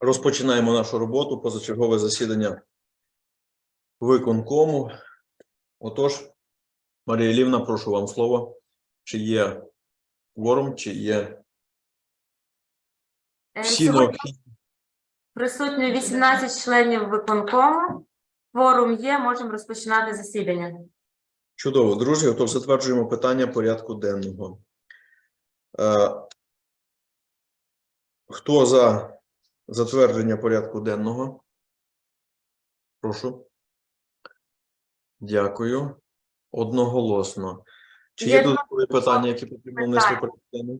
Розпочинаємо нашу роботу. Позачергове засідання виконкому. Отож, Марія Лівна, прошу вам слово. Чи є кворум, чи є Е, всі необхідні? присутні 18 членів виконкому. Кворум є, можемо розпочинати засідання. Чудово, друзі. Отож, затверджуємо питання порядку денного. Хто за затвердження порядку денного? Прошу. Дякую. Одноголосно. Чи є Є додаткові питання, які потрібно внести порядку питання.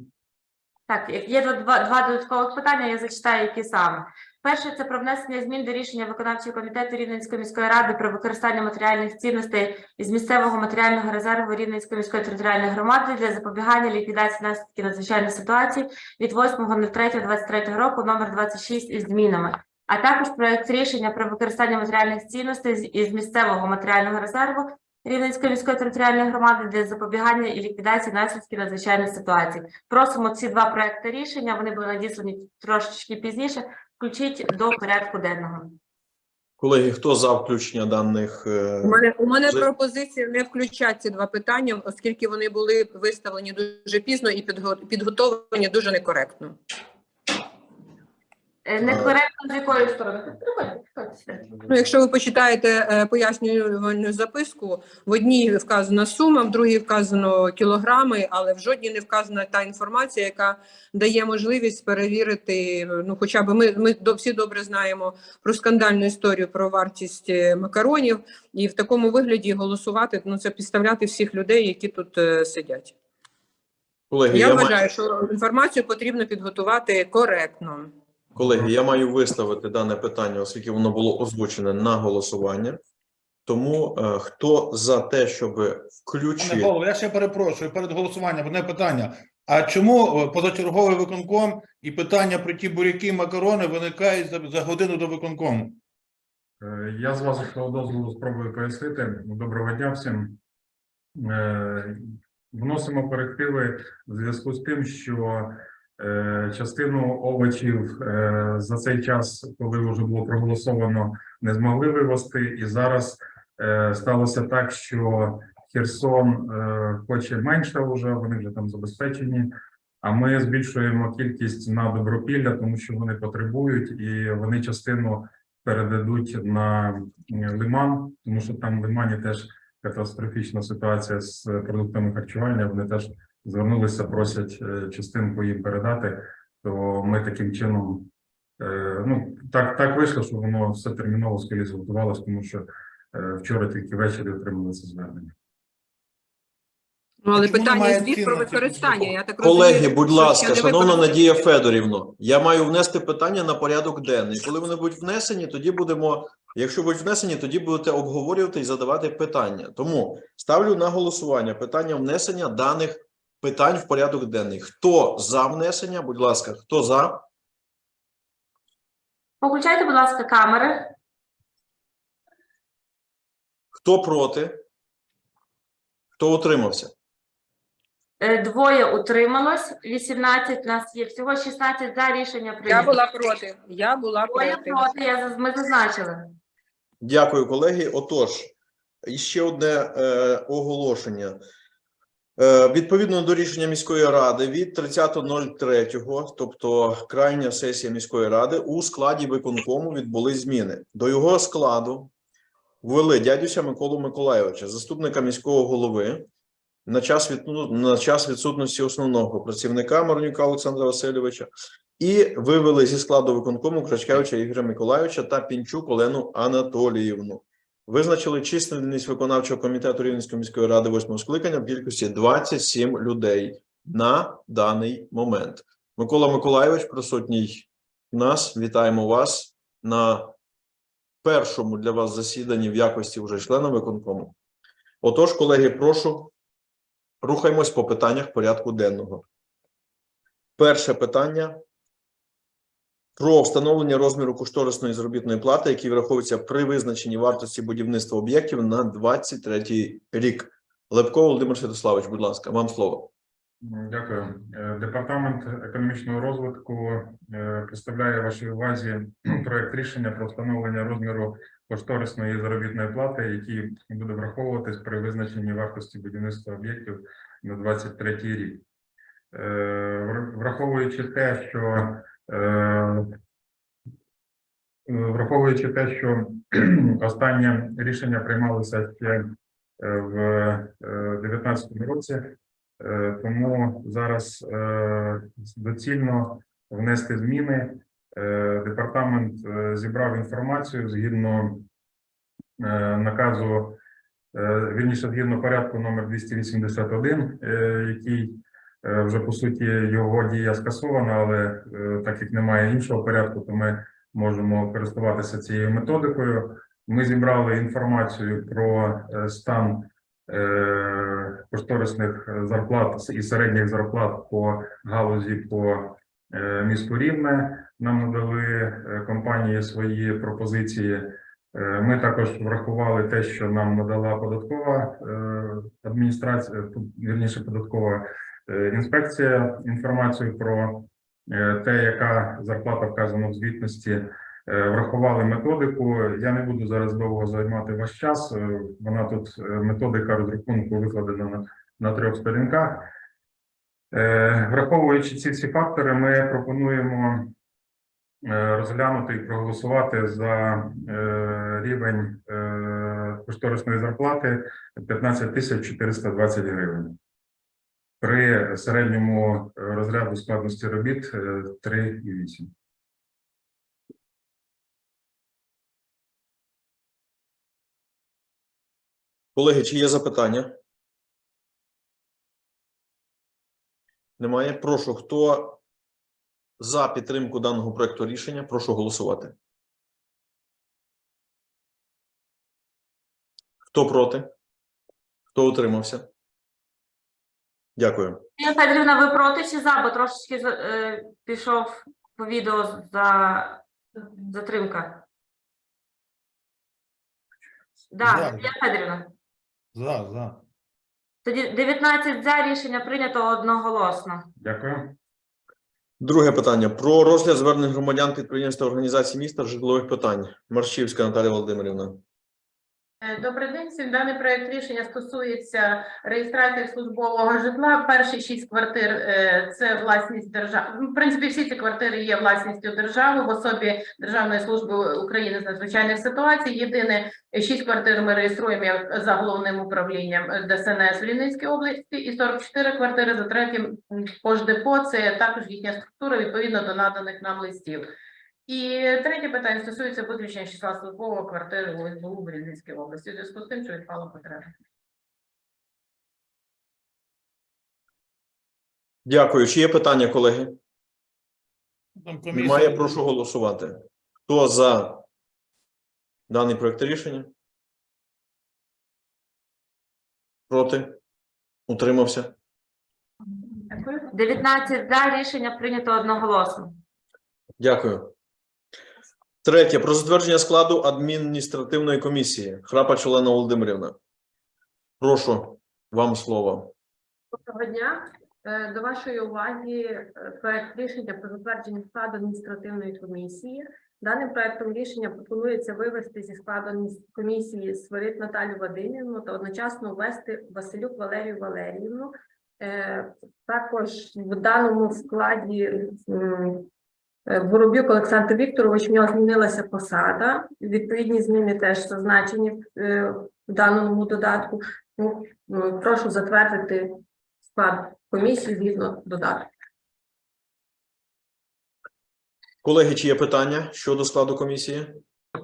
Так, є два, два додаткових питання, я зачитаю, які саме. Перше це про внесення змін до рішення виконавчого комітету Рівненської міської ради про використання матеріальних цінностей із місцевого матеріального резерву Рівненської міської територіальної громади для запобігання ліквідації наслідків надзвичайної ситуації від 8.03.23 року номер 26 із змінами. А також проект рішення про використання матеріальних цінностей із місцевого матеріального резерву Рівненської міської територіальної громади для запобігання і ліквідації наслідків надзвичайної ситуації. Просимо ці два проекти рішення. Вони були надіслані трошечки пізніше. Включіть до порядку денного. Колеги, хто за включення даних? е, У мене у мене пропозиція не включати ці два питання, оскільки вони були виставлені дуже пізно і підго- підготовлені дуже некоректно. Е, Некоректно з якої сторони? Ну, якщо ви почитаєте е, пояснювальну записку, в одній вказана сума, в другій вказано кілограми, але в жодній не вказана та інформація, яка дає можливість перевірити. Ну, хоча б ми, ми до- всі добре знаємо про скандальну історію про вартість е, макаронів, і в такому вигляді голосувати ну це підставляти всіх людей, які тут сидять. Колеги, Я я, маю, вважаю, що інформацію потрібно підготувати коректно. Колеги, я маю виставити дане питання, оскільки воно було озвучене на голосування. Тому е, хто за те, щоб Пане включити голово, я ще перепрошую перед голосуванням одне питання. А чому е, позачерговий виконком і питання про ті буряки, макарони виникають за, за годину до виконкому? Е, Я з вашого дозволу спробую пояснити. Доброго дня всім. Е, Вносимо корективи в зв'язку з тим, що частину овочів е, за цей час, коли вже було проголосовано, не змогли вивозти, і зараз е, сталося так, що Херсон е, хоче менше вже, вони вже там забезпечені. А ми збільшуємо кількість на добропілля, тому що вони потребують, і вони частину передадуть на е, лиман, тому що там в лимані теж катастрофічна ситуація з продуктами харчування. Вони теж звернулися, просять е, частинку їм передати. То ми таким чином, е, ну так, так вийшло, що воно все терміново скоріше зготувалось, тому що е, вчора тільки ввечері отримали це звернення. Ну, але чому питання звіт про використання. Я так Колеги, розумію, будь ласка, шановна. Надія Федорівно, я маю внести питання на порядок денний. Коли вони будуть внесені, тоді будемо. Якщо будуть внесені, тоді будете обговорювати і задавати питання. Тому ставлю на голосування питання внесення даних питань в порядок денний. Хто за внесення? Будь ласка, хто за? Включайте, будь ласка, камери. Хто проти? Хто утримався? Е, Двоє утрималось, 18 нас є. Всього 16 за рішення Я була проти. Я була Двоє проти. проти, я, ми зазначили. Дякую, колеги. Отож, іще одне е, оголошення. Е, відповідно до рішення міської ради від 30.03, тобто крайня сесія міської ради, у складі виконкому відбули зміни. До його складу ввели дядюся Миколу Миколайовича, заступника міського голови, на час, від, ну, на час відсутності основного працівника Марнюка Олександра Васильовича, і вивели зі складу виконкому Крачкевича Ігоря Миколайовича та Пінчук Олену Анатоліївну. Визначили численність виконавчого комітету Рівненської міської ради восьмого скликання в кількості 27 людей на даний момент. Микола Миколайович присутній у нас. Вітаємо вас на першому для вас засіданні в якості вже члена виконкому. Отож, колеги, прошу рухаємось по питаннях порядку денного. Перше питання про встановлення розміру кошторисної заробітної плати, який враховується при визначенні вартості будівництва об'єктів на 23 рік. Лепко Володимир Святославович, будь ласка, вам слово. Дякую. Е, Департамент економічного розвитку е, представляє вашій увазі проект рішення про встановлення розміру кошторисної заробітної плати, який буде враховуватись при визначенні вартості будівництва об'єктів на 23 рік. Е, Враховуючи те, що враховуючи те, що останнє рішення приймалося ще е, в 2019 році. Е, Тому зараз е, доцільно внести зміни. Е, Департамент е, зібрав інформацію згідно е, наказу, е, вірніше, згідно порядку номер 281, е, який е, вже по суті його дія скасована, але е, так як немає іншого порядку, то ми можемо користуватися цією методикою. Ми зібрали інформацію про е, стан е, кошторисних зарплат і середніх зарплат по галузі по е, місту Рівне. Нам надали е, компанії свої пропозиції. Е, Ми також врахували те, що нам надала податкова е, адміністрація, вірніше податкова е, інспекція інформацію про е, те, яка зарплата вказана в звітності. Е, Врахували методику. Я не буду зараз довго займати ваш час. Е, Вона тут е, методика розрахунку викладена на, на трьох сторінках. Е, Враховуючи ці всі фактори, ми пропонуємо е, розглянути і проголосувати за е, рівень е, кошторисної зарплати 15 тисяч 420 гривень. При середньому е, розряду складності робіт е, 3,8. Колеги, чи є запитання? Немає. Прошу, хто за підтримку даного проекту рішення, прошу голосувати. Хто проти? Хто утримався? Дякую. Федорівна, ви проти чи за? Бо трошечки е, пішов по відео за затримка. Да, За. Ірина Федорівна. За, за. Тоді 19 за рішення прийнято одноголосно. Дякую. Друге питання про розгляд звернень громадян підприємств та організацій міста житлових питань. Маршівська Наталія Володимирівна. Е, Добрий день всім. Даний проект рішення стосується реєстрації службового житла. Перші шість квартир е, це власність держави. В принципі, всі ці квартири є власністю держави в особі Державної служби України з надзвичайних ситуацій. Єдине шість квартир ми реєструємо як за головним управлінням е, ДСНС в Рівненській області, і 44 квартири за третім м, Пождепо. Це також їхня структура відповідно до наданих нам листів. І третє питання стосується виключення числа службового квартири в СБУ в Рівненській області. У зв'язку з тим, що відпала потреба. Дякую. Чи є питання, колеги? Там комісія- Немає. Прошу голосувати. Хто за даний проект рішення? Проти? Утримався? Дякую. 19 за рішення прийнято одноголосно. Дякую. Третє. Про затвердження складу адміністративної комісії. Храпач Олена Володимирівна. Прошу, вам слово. Доброго дня. Е, До вашої уваги е, проект рішення про затвердження складу адміністративної комісії. Даним проектом рішення пропонується вивести зі складу комісії Свирид Наталю Вадимівну та одночасно ввести Василюк Валерію Валеріївну. Е, Також в даному складі Воробюк Олександр Вікторович, в нього змінилася посада. Відповідні зміни теж зазначені е, в даному додатку. Ну, Прошу затвердити склад комісії згідно додатку. Колеги, чи є питання щодо складу комісії?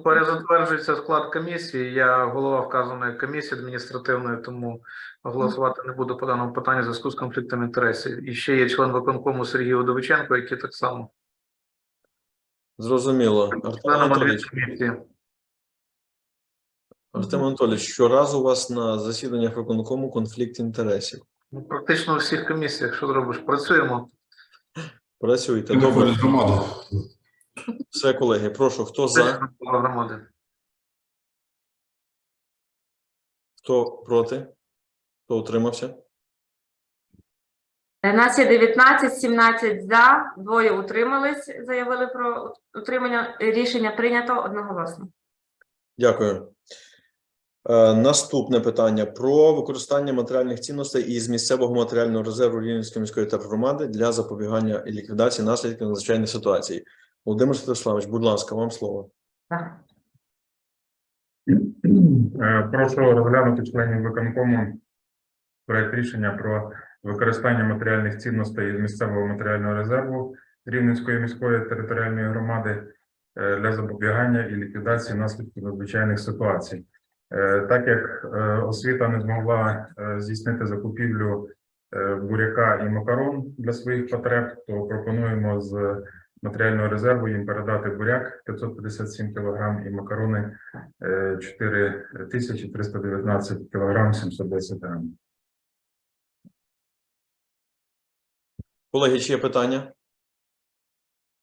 Перезатверджується склад комісії. Я голова вказаної комісії адміністративної, тому голосувати не буду по даному питанню в зв'язку з конфліктом інтересів. І ще є член виконкому Сергій Удовиченко, який так само Зрозуміло. Артем Анатолійович. Артем Анатолійович, щоразу у вас на засіданнях виконкому конфлікт інтересів. Ну, практично у всіх комісіях, що зробиш? Працюємо. Працюйте. Добре. громаду. Все, колеги, прошу, хто за, громади. хто проти, хто утримався? Е, Нас є 19, 17 за, двоє утримались, заявили про утримання. Рішення прийнято одноголосно. Дякую. Е, Наступне питання про використання матеріальних цінностей із місцевого матеріального резерву Рівненської міської тергромади для запобігання і ліквідації наслідків надзвичайних ситуацій. Володимир Святославович, будь ласка, вам слово. Так. Е, Прошу розглянути членів виконкому проект рішення про використання матеріальних цінностей з місцевого матеріального резерву Рівненської міської територіальної громади е, для запобігання і ліквідації наслідків надзвичайних ситуацій. Е, Так як е, освіта не змогла здійснити закупівлю буряка і макарон для своїх потреб, то пропонуємо з матеріального резерву їм передати буряк 557 кг і макарони е, 4319 кг 710 грам. Колеги, чи є питання?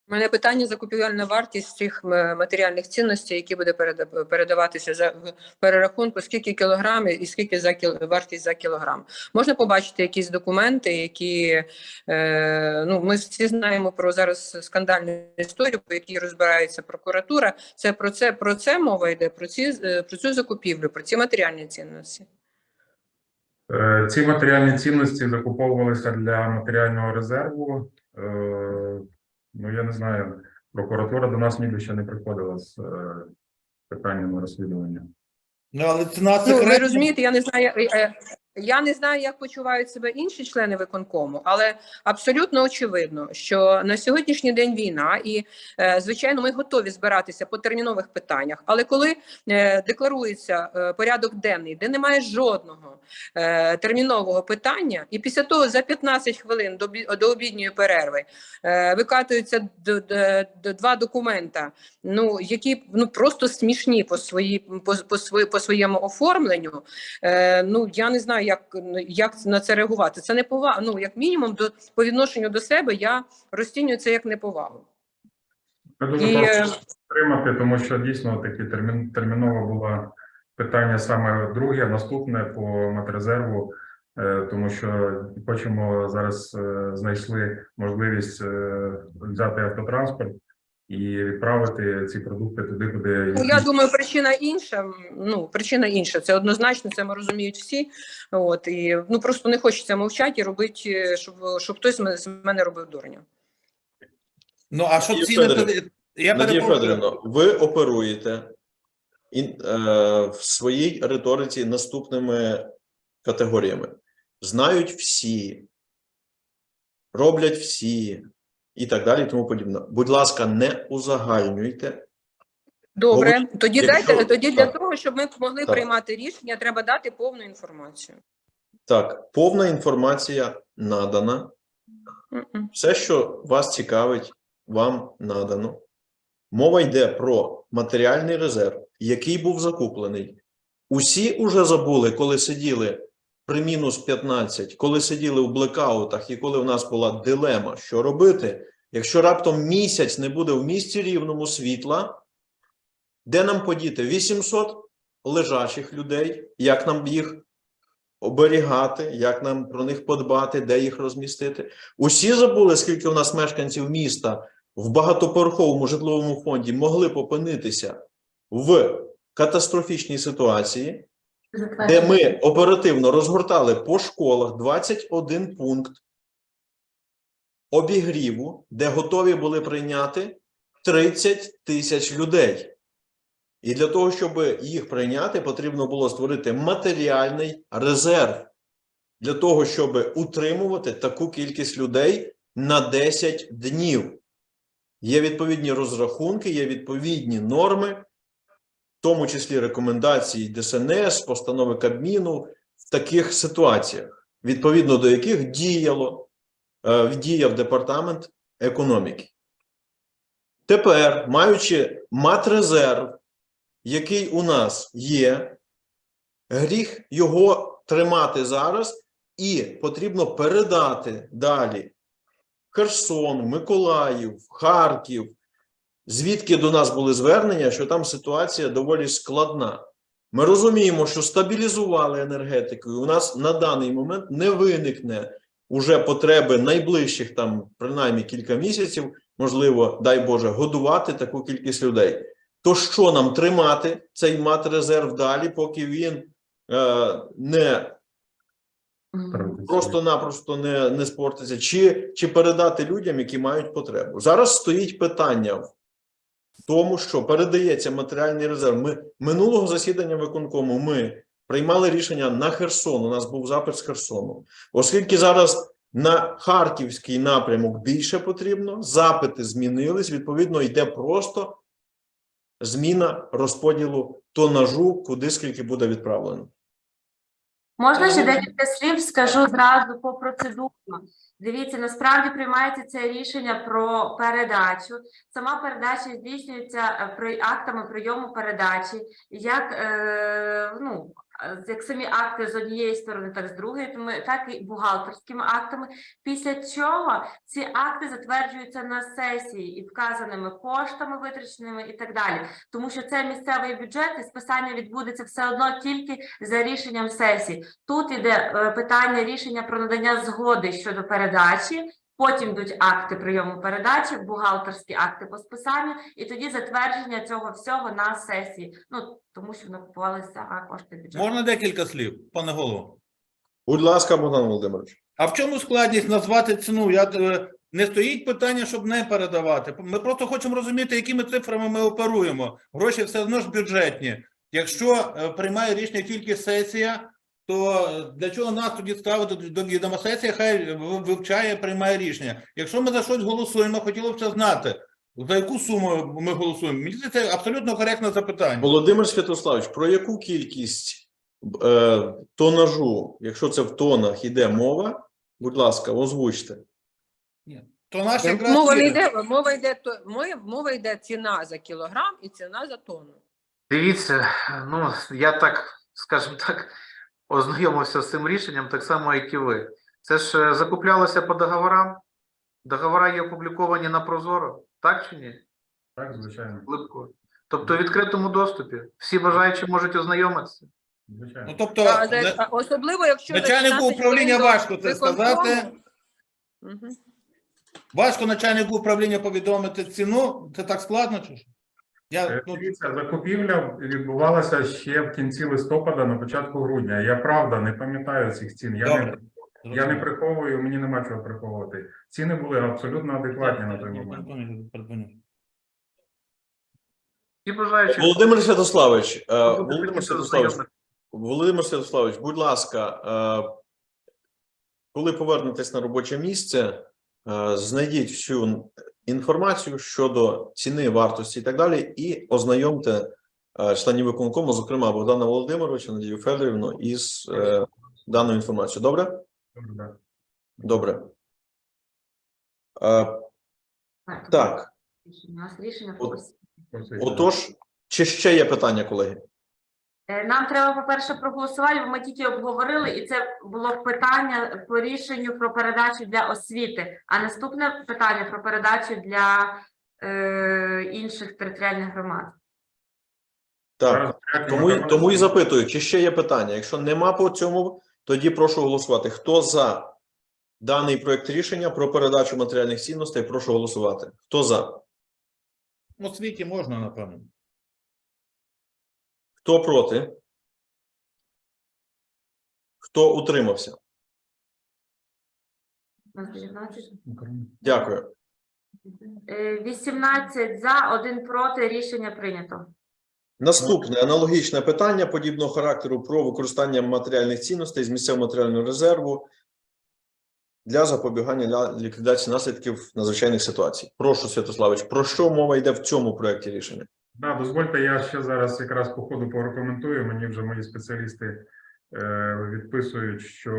У мене питання закупівельна вартість цих матеріальних цінностей, які буде переда- передаватися за перерахунку, скільки кілограмів і скільки за кіл... вартість за кілограм. Можна побачити якісь документи, які е, ну ми всі знаємо про зараз скандальну історію, по якій розбирається прокуратура. Це про це про це мова йде про ці е, про цю закупівлю, про ці матеріальні цінності. Е, Ці матеріальні цінності закуповувалися для матеріального резерву. Е, Ну, я не знаю, прокуратура до нас ніби ще не приходила з е, питаннями розслідування. Ну, але ціна Ну, ви розумієте, я не знаю. Я не знаю, як почувають себе інші члени виконкому, але абсолютно очевидно, що на сьогоднішній день війна, і е, звичайно, ми готові збиратися по термінових питаннях. Але коли е, декларується е, порядок денний, де немає жодного термінового питання, і після того за 15 хвилин до, обідньої перерви викатуються два документа, ну які ну просто смішні по свої по, по, своєму оформленню. Ну я не знаю, як, як на це реагувати. Це неповага. Ну як мінімум, до по відношенню до себе я розцінюю це як неповагу. Ми дуже І, е, прошу підтримати, тому що дійсно таки термін, терміново було питання саме друге, наступне по матрезерву, е, тому що хочемо зараз е, знайшли можливість е, взяти автотранспорт і відправити ці продукти туди, куди Ну, я думаю, причина інша. Ну причина інша. Це однозначно, це ми розуміють всі. От і ну просто не хочеться мовчати і робити, щоб щоб хтось з мене- робив дурня. Ну, а що ціни? Я Надія. Федорівна, ви оперуєте ін- е, в своїй риториці наступними категоріями. Знають всі, роблять всі і так далі, і тому подібне. Будь ласка, не узагальнюйте. Добре, Говорить, тоді якщо- дайте тоді для так. того, щоб ми могли Так. приймати рішення, треба дати повну інформацію. Так, повна інформація надана. Мгм. Все, що вас цікавить, вам надано. Мова йде про матеріальний резерв, який був закуплений. Усі уже забули, коли сиділи при мінус 15, коли сиділи у блекаутах, і коли в нас була дилема, що робити, якщо раптом місяць не буде в місті рівному світла, де нам подіти 800 лежачих людей, як нам їх оберігати, як нам про них подбати, де їх розмістити. Усі забули, скільки у нас мешканців міста в багатоповерховому житловому фонді могли опинитися в катастрофічній ситуації, де ми оперативно розгортали по школах 21 пункт обігріву, де готові були прийняти 30 тисяч людей. І для того, щоб їх прийняти, потрібно було створити матеріальний резерв для того, щоб утримувати таку кількість людей на 10 днів. Є відповідні розрахунки, є відповідні норми, в тому числі рекомендації ДСНС, постанови Кабміну в таких ситуаціях, відповідно до яких діяло, е, діяв департамент економіки. Тепер, маючи матрезерв, який у нас є, гріх його тримати зараз, і потрібно передати далі Херсон, Миколаїв, Харків, звідки до нас були звернення, що там ситуація доволі складна. Ми розуміємо, що стабілізували енергетику, і у нас на даний момент не виникне уже потреби найближчих там принаймні кілька місяців, можливо, дай Боже, годувати таку кількість людей. То що нам тримати цей мати резерв далі, поки він е, не просто-напросто не, не спортиться, чи, чи передати людям, які мають потребу. Зараз стоїть питання в тому, що передається матеріальний резерв. Ми минулого засідання виконкому ми приймали рішення на Херсон. У нас був запит з Херсону, оскільки зараз на харківський напрямок більше потрібно, запити змінились. Відповідно, йде просто зміна розподілу тонажу, куди скільки буде відправлено. Можна ще Е, декілька слів скажу зразу по процедурно. Дивіться, насправді приймається це рішення про передачу. Сама передача здійснюється е, актами прийому передачі, як е, ну. Як самі акти з однієї сторони, так з другої, тому так і бухгалтерськими актами. Після чого ці акти затверджуються на сесії і вказаними коштами витраченими і так далі. Тому що це місцевий бюджет, і списання відбудеться все одно тільки за рішенням сесії. Тут іде е, питання рішення про надання згоди щодо передачі. Потім йдуть акти прийому передачі, бухгалтерські акти по списанню, і тоді затвердження цього всього на сесії. Ну тому що воно купувалися за кошти бюджету. Можна декілька слів, пане голово? Будь ласка, Богдан Володимирович. А в чому складність назвати ціну? Я е, не стоїть питання, щоб не передавати. Ми просто хочемо розуміти, якими цифрами ми оперуємо. Гроші все одно ж бюджетні. Якщо е, приймає рішення тільки сесія, то е, для чого нас тоді ставити до- до відома сесія? Хай вивчає, приймає рішення. Якщо ми за щось голосуємо, хотілося б це знати. За яку суму ми голосуємо? Мені це абсолютно коректне запитання. Володимир Святославович, про яку кількість е, тонажу, якщо це в тонах іде мова, будь ласка, озвучте. То наш якраз Мова не йде, мова йде то мова йде ціна за кілограм і ціна за тонну. Дивіться, ну я так, скажімо так, ознайомився з цим рішенням, так само, як і ви. Це ж е, закуплялося по договорам. Договори є опубліковані на Прозоро, так чи ні? Так, звичайно. Липко. Тобто в відкритому доступі. Всі бажаючі можуть ознайомитися. Звичайно. Ну, тобто, А, не- а особливо, якщо начальнику управління важко це сказати. Мгм. Важко начальнику управління повідомити ціну. Це так складно чи що? Я, Е, ну, Дивіться, закупівля відбувалася ще в кінці листопада, на початку грудня. Я правда не пам'ятаю цих цін. Я не, Добре. я не приховую, мені нема чого приховувати. Ціни були абсолютно адекватні на той момент. Всі бажаючі Володимир Святославович, е, Володимир хотіти Святославович. Володимир Святославович, будь ласка, е, коли повернетесь на робоче місце, знайдіть всю інформацію щодо ціни, вартості і так далі, і ознайомте е, членів виконкому, зокрема Богдана Володимировича, Надію Федорівну, із е, даною інформацією. Добре? Добре. Добре. Е, Так, У нас рішення От- отож, чи ще є питання, колеги? Е, Нам треба, по-перше, проголосувати, бо ми тільки обговорили, і це було питання по рішенню про передачу для освіти. А наступне питання про передачу для е, інших територіальних громад. Так. Тому, і- тому і запитую, чи ще є питання. Якщо нема по цьому, тоді прошу голосувати. Хто за даний проект рішення про передачу матеріальних цінностей? Прошу голосувати. Хто за? У світі можна, напевно. Хто проти? Хто утримався? У нас 19. Дякую. Е, 18 за, 1 проти. Рішення прийнято. Наступне аналогічне питання подібного характеру про використання матеріальних цінностей з місцевого матеріального резерву для запобігання для ліквідації наслідків надзвичайних ситуацій. Прошу, Святославич, про що мова йде в цьому проекті рішення? Да, дозвольте, я ще зараз якраз по ходу порекоментую. Мені вже мої спеціалісти е, відписують, що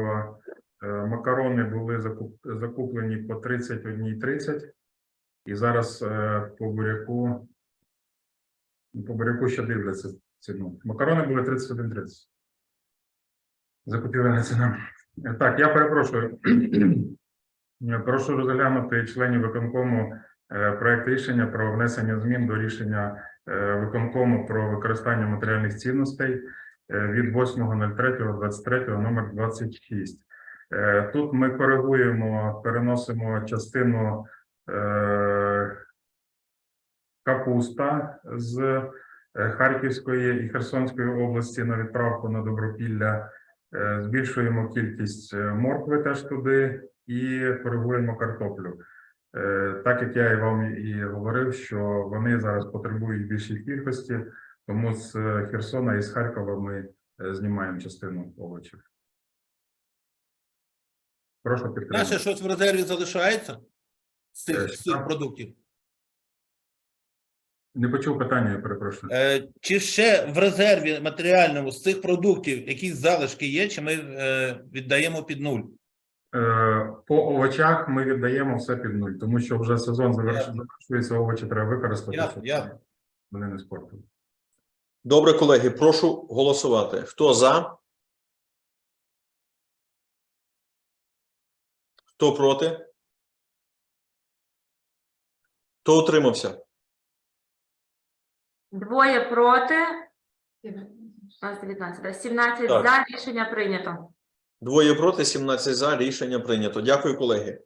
е, макарони були закуп, закуплені по 31,30 і зараз е, по буряку по буряку ще дивляться ціну. Макарони були 31,30. Закупівельна ціна. Так, я перепрошую. Прошу розглянути членів виконкому проект рішення про внесення змін до рішення виконкому про використання матеріальних цінностей е, від 8.03.23 номер 26. Е, Тут ми коригуємо, переносимо частину е, капуста з е, Харківської і Херсонської області на відправку на Добропілля. Е, Збільшуємо кількість е, моркви теж туди і коригуємо картоплю. Е, Так як я і вам і говорив, що вони зараз потребують більшій кількості, тому з е, Херсона і з Харкова ми е, знімаємо частину овочів. Прошу підтримати. Наше щось в резерві залишається з цих, з цих продуктів? Не почув питання, я перепрошую. Е, чи ще в резерві матеріальному з цих продуктів якісь залишки є, чи ми е, віддаємо під нуль? Е, По овочах ми віддаємо все під нуль, тому що вже сезон завершується, овочі треба використати, щоб ясно. вони не спортили. Добре, колеги, прошу голосувати. Хто за? Хто проти? Хто утримався? Двоє проти. 19, 17 Так. за рішення прийнято. Двоє проти, 17 за. Рішення прийнято. Дякую, колеги.